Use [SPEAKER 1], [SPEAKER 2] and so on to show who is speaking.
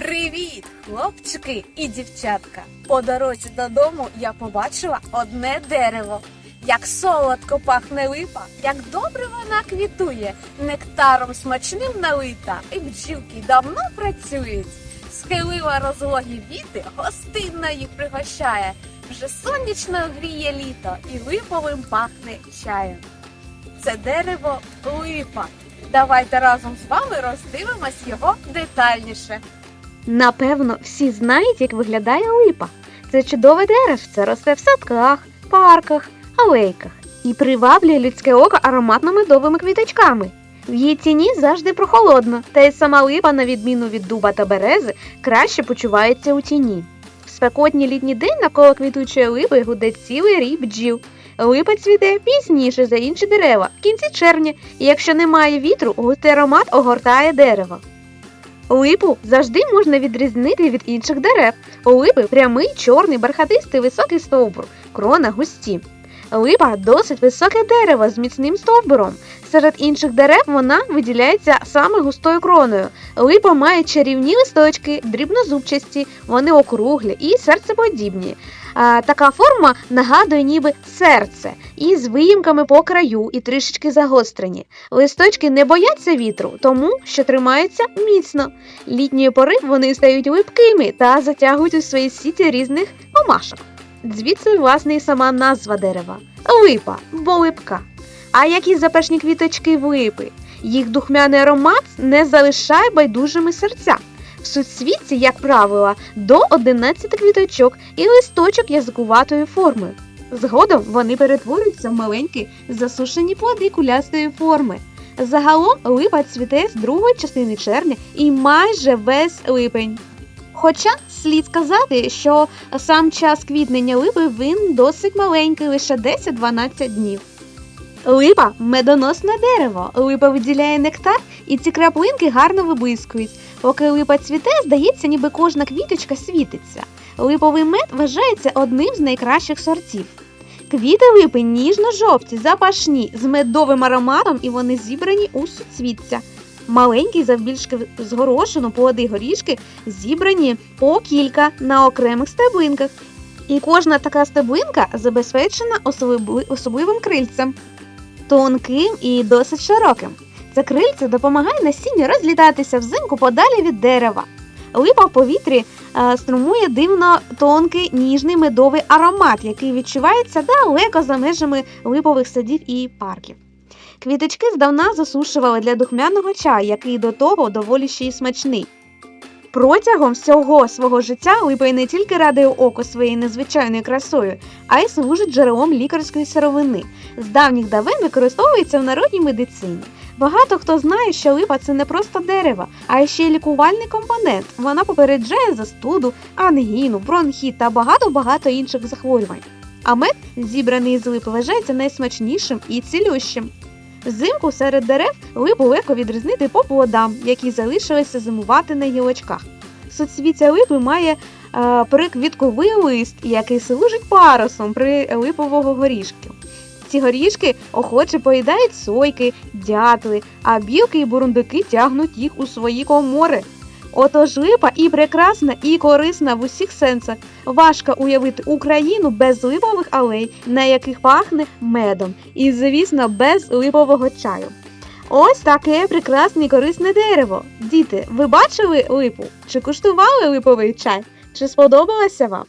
[SPEAKER 1] Привіт, хлопчики і дівчатка! По дорозі додому я побачила одне дерево. Як солодко пахне липа, як добре вона квітує, нектаром смачним налита, і бджілки давно працюють. Схилила розлогі віти, гостинно їх пригощає. Вже сонячно гріє літо і липовим пахне чаєм. Це дерево липа. Давайте разом з вами роздивимось його детальніше.
[SPEAKER 2] Напевно, всі знають, як виглядає липа. Це чудове деревце росте в садках, парках, алейках і приваблює людське око ароматно-медовими квіточками. В її тіні завжди прохолодно, та й сама липа, на відміну від дуба та берези, краще почувається у тіні. В спекотній літній день навколо квітучої липи гуде цілий рій бджіл. Липа цвіте пізніше за інші дерева, в кінці червня, і якщо немає вітру, густий аромат огортає дерево. Липу завжди можна відрізнити від інших дерев. У липи прямий, чорний, бархатистий, високий стовбур, крона густі. Липа досить високе дерево з міцним стовбуром. Серед інших дерев вона виділяється саме густою кроною. Липа має чарівні листочки, дрібнозубчасті, вони округлі і серцеподібні. Така форма нагадує ніби серце із виїмками по краю і трішечки загострені. Листочки не бояться вітру, тому що тримаються міцно. Літньої пори вони стають липкими та затягують у свої сіті різних комашок. Звідси, власне, і сама назва дерева липа, бо липка. А які запашні квіточки в липи? Їх духмяний аромат не залишає байдужими серця. В суцвітці, як правило, до 11 квіточок і листочок язикуватої форми. Згодом вони перетворюються в маленькі засушені плоди кулястої форми. Загалом липа цвіте з другої частини червня і майже весь липень. Хоча слід сказати, що сам час квітнення липи він досить маленький, лише 10-12 днів. Липа медоносне дерево. Липа виділяє нектар, і ці краплинки гарно виблискують. Поки липа цвіте, здається, ніби кожна квіточка світиться. Липовий мед вважається одним з найкращих сортів. Квіти липи ніжно-жовті, запашні, з медовим ароматом, і вони зібрані у суцвіття. Маленькі, завбільшки з горошину, плоди горішки зібрані по кілька на окремих стеблинках. І кожна така стеблинка забезпечена особли- особливим крильцем, тонким і досить широким. Це крильце допомагає насінню розлітатися взимку подалі від дерева. Липа в повітрі е, струмує дивно тонкий ніжний медовий аромат, який відчувається далеко за межами липових садів і парків. Квіточки здавна засушували для духмяного чаю, який до того доволі ще й смачний. Протягом всього свого життя липа не тільки радує око своєю незвичайною красою, а й служить джерелом лікарської сировини. З давніх давен використовується в народній медицині. Багато хто знає, що липа це не просто дерево, а ще й лікувальний компонент. Вона попереджає застуду, ангіну, бронхіт та багато-багато інших захворювань. А мед, зібраний з липи, вважається найсмачнішим і цілющим. Взимку серед дерев липу легко відрізнити по плодам, які залишилися зимувати на гілочках. Соцвіття липи має е, приквітковий лист, який служить парусом при липового горішку. Ці горішки охоче поїдають сойки, дятли, а білки і бурундуки тягнуть їх у свої комори. Отож липа і прекрасна, і корисна в усіх сенсах. Важко уявити Україну без липових алей, на яких пахне медом, і, звісно, без липового чаю. Ось таке прекрасне і корисне дерево. Діти, ви бачили липу? Чи куштували липовий чай? Чи сподобалося вам?